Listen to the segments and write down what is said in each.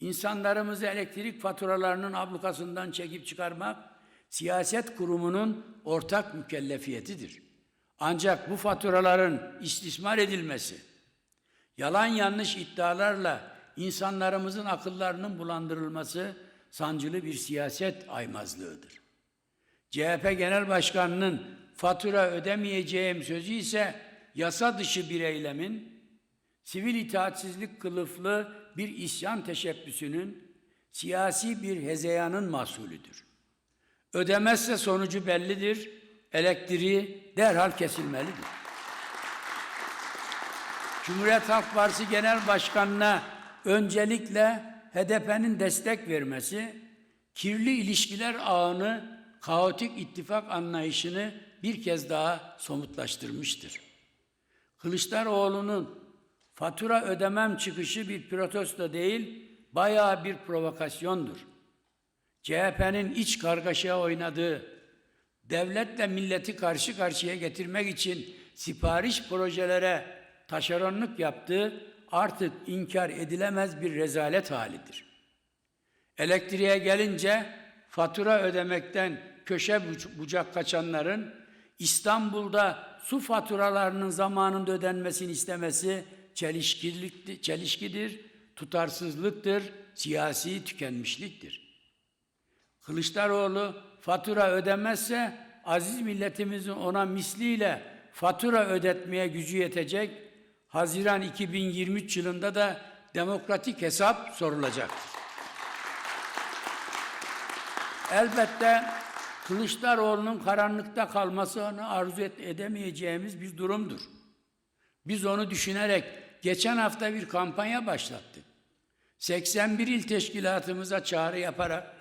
İnsanlarımızı elektrik faturalarının ablukasından çekip çıkarmak, siyaset kurumunun ortak mükellefiyetidir. Ancak bu faturaların istismar edilmesi, yalan yanlış iddialarla insanlarımızın akıllarının bulandırılması sancılı bir siyaset aymazlığıdır. CHP Genel Başkanı'nın fatura ödemeyeceğim sözü ise yasa dışı bir eylemin, sivil itaatsizlik kılıflı bir isyan teşebbüsünün, siyasi bir hezeyanın mahsulüdür. Ödemezse sonucu bellidir, elektriği derhal kesilmelidir. Cumhuriyet Halk Partisi Genel Başkanı'na öncelikle HDP'nin destek vermesi, kirli ilişkiler ağını, kaotik ittifak anlayışını bir kez daha somutlaştırmıştır. Kılıçdaroğlu'nun fatura ödemem çıkışı bir protesto değil, bayağı bir provokasyondur. CHP'nin iç kargaşaya oynadığı, devletle milleti karşı karşıya getirmek için sipariş projelere taşeronluk yaptığı artık inkar edilemez bir rezalet halidir. Elektriğe gelince fatura ödemekten köşe bucak kaçanların İstanbul'da su faturalarının zamanında ödenmesini istemesi çelişkidir, tutarsızlıktır, siyasi tükenmişliktir. Kılıçdaroğlu fatura ödemezse aziz milletimizin ona misliyle fatura ödetmeye gücü yetecek. Haziran 2023 yılında da demokratik hesap sorulacaktır. Elbette Kılıçdaroğlu'nun karanlıkta kalmasını arzu edemeyeceğimiz bir durumdur. Biz onu düşünerek geçen hafta bir kampanya başlattık. 81 il teşkilatımıza çağrı yaparak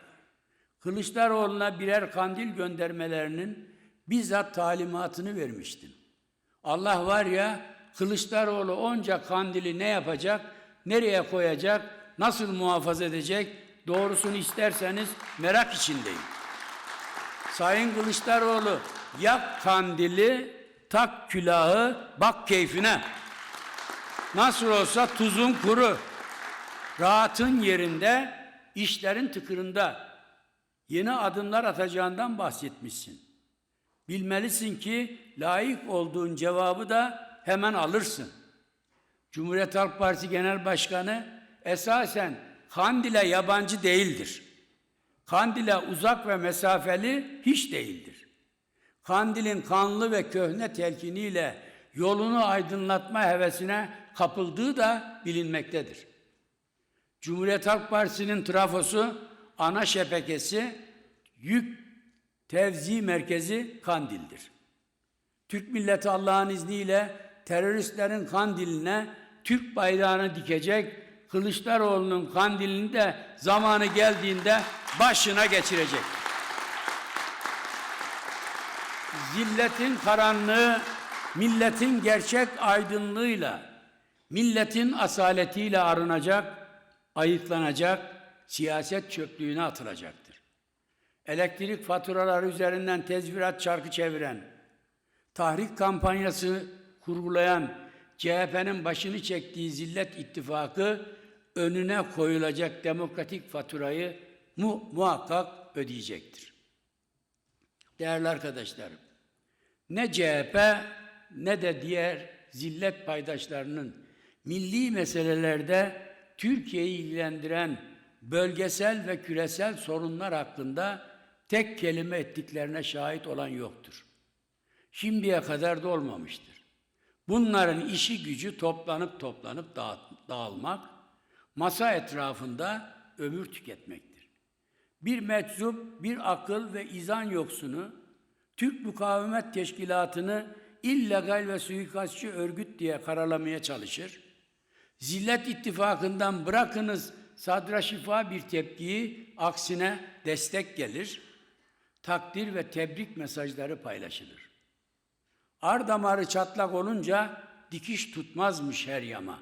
Kılıçdaroğlu'na birer kandil göndermelerinin bizzat talimatını vermiştim. Allah var ya Kılıçdaroğlu onca kandili ne yapacak, nereye koyacak, nasıl muhafaza edecek doğrusunu isterseniz merak içindeyim. Sayın Kılıçdaroğlu yak kandili, tak külahı, bak keyfine. Nasıl olsa tuzun kuru, rahatın yerinde, işlerin tıkırında yeni adımlar atacağından bahsetmişsin. Bilmelisin ki layık olduğun cevabı da hemen alırsın. Cumhuriyet Halk Partisi Genel Başkanı esasen Kandil'e yabancı değildir. Kandil'e uzak ve mesafeli hiç değildir. Kandil'in kanlı ve köhne telkiniyle yolunu aydınlatma hevesine kapıldığı da bilinmektedir. Cumhuriyet Halk Partisi'nin trafosu, ana şebekesi, yük tevzi merkezi Kandil'dir. Türk milleti Allah'ın izniyle teröristlerin Kandil'ine Türk bayrağını dikecek, Kılıçdaroğlu'nun Kandil'ini de zamanı geldiğinde başına geçirecek. Zilletin karanlığı, milletin gerçek aydınlığıyla, milletin asaletiyle arınacak, ayıklanacak, siyaset çöplüğüne atılacaktır. Elektrik faturaları üzerinden tezvirat çarkı çeviren, tahrik kampanyası kurgulayan CHP'nin başını çektiği zillet ittifakı önüne koyulacak demokratik faturayı mu muhakkak ödeyecektir. Değerli arkadaşlarım, ne CHP ne de diğer zillet paydaşlarının milli meselelerde Türkiye'yi ilgilendiren bölgesel ve küresel sorunlar hakkında tek kelime ettiklerine şahit olan yoktur. Şimdiye kadar da olmamıştır. Bunların işi gücü toplanıp toplanıp dağılmak, masa etrafında ömür tüketmektir. Bir meczup, bir akıl ve izan yoksunu, Türk Mukavemet Teşkilatı'nı illegal ve suikastçı örgüt diye karalamaya çalışır. Zillet ittifakından bırakınız sadra şifa bir tepkiyi, aksine destek gelir. Takdir ve tebrik mesajları paylaşılır. Ar damarı çatlak olunca dikiş tutmazmış her yama.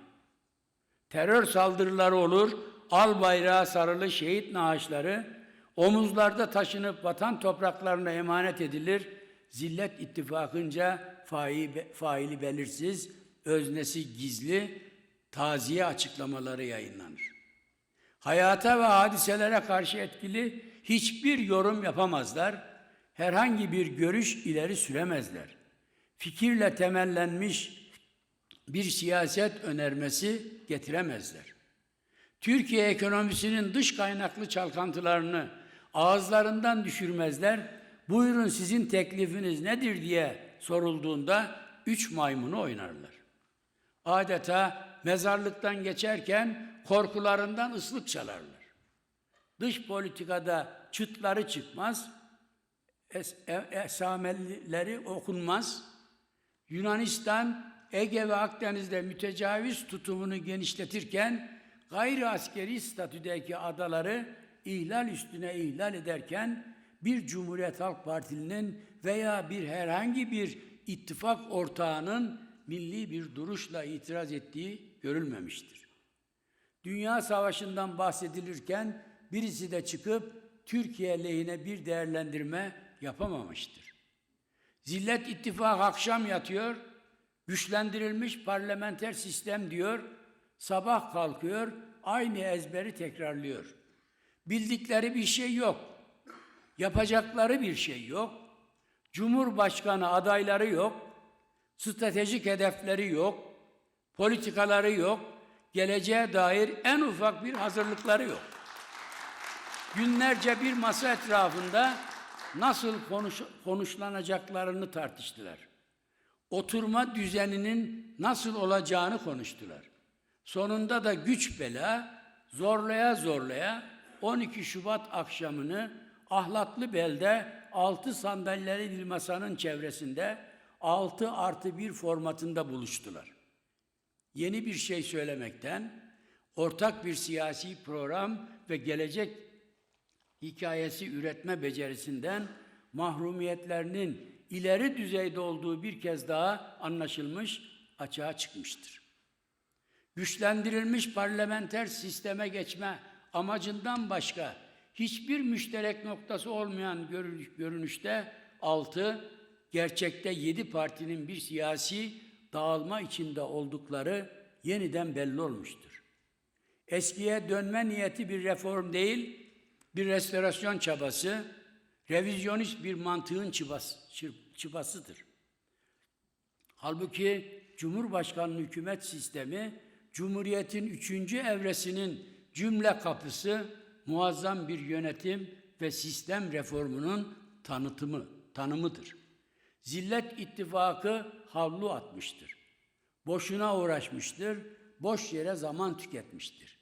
Terör saldırıları olur, al bayrağı sarılı şehit naaşları omuzlarda taşınıp vatan topraklarına emanet edilir. Zillet ittifakınca faili belirsiz, öznesi gizli taziye açıklamaları yayınlanır. Hayata ve hadiselere karşı etkili hiçbir yorum yapamazlar. Herhangi bir görüş ileri süremezler. Fikirle temellenmiş bir siyaset önermesi getiremezler. Türkiye ekonomisinin dış kaynaklı çalkantılarını ağızlarından düşürmezler. Buyurun sizin teklifiniz nedir diye sorulduğunda üç maymunu oynarlar. Adeta mezarlıktan geçerken korkularından ıslık çalarlar. Dış politikada çıtları çıkmaz, e- esamelleri okunmaz. Yunanistan, Ege ve Akdeniz'de mütecaviz tutumunu genişletirken gayri askeri statüdeki adaları ihlal üstüne ihlal ederken bir Cumhuriyet Halk Partili'nin veya bir herhangi bir ittifak ortağının milli bir duruşla itiraz ettiği görülmemiştir. Dünya Savaşı'ndan bahsedilirken birisi de çıkıp Türkiye lehine bir değerlendirme yapamamıştır. Zillet ittifak akşam yatıyor, güçlendirilmiş parlamenter sistem diyor, sabah kalkıyor, aynı ezberi tekrarlıyor. Bildikleri bir şey yok, yapacakları bir şey yok, Cumhurbaşkanı adayları yok, stratejik hedefleri yok, politikaları yok, geleceğe dair en ufak bir hazırlıkları yok. Günlerce bir masa etrafında nasıl konuş, konuşlanacaklarını tartıştılar. Oturma düzeninin nasıl olacağını konuştular. Sonunda da güç bela zorlaya zorlaya 12 Şubat akşamını ahlatlı belde 6 sandalyeli bir masanın çevresinde 6 artı 1 formatında buluştular. Yeni bir şey söylemekten, ortak bir siyasi program ve gelecek hikayesi üretme becerisinden mahrumiyetlerinin ileri düzeyde olduğu bir kez daha anlaşılmış, açığa çıkmıştır. Güçlendirilmiş parlamenter sisteme geçme amacından başka hiçbir müşterek noktası olmayan görünüş- görünüşte altı, gerçekte yedi partinin bir siyasi dağılma içinde oldukları yeniden belli olmuştur. Eskiye dönme niyeti bir reform değil, bir restorasyon çabası, revizyonist bir mantığın çıbası, çıbasıdır. Halbuki Cumhurbaşkanlığı hükümet sistemi, Cumhuriyet'in üçüncü evresinin cümle kapısı, muazzam bir yönetim ve sistem reformunun tanıtımı, tanımıdır. Zillet ittifakı havlu atmıştır. Boşuna uğraşmıştır, boş yere zaman tüketmiştir.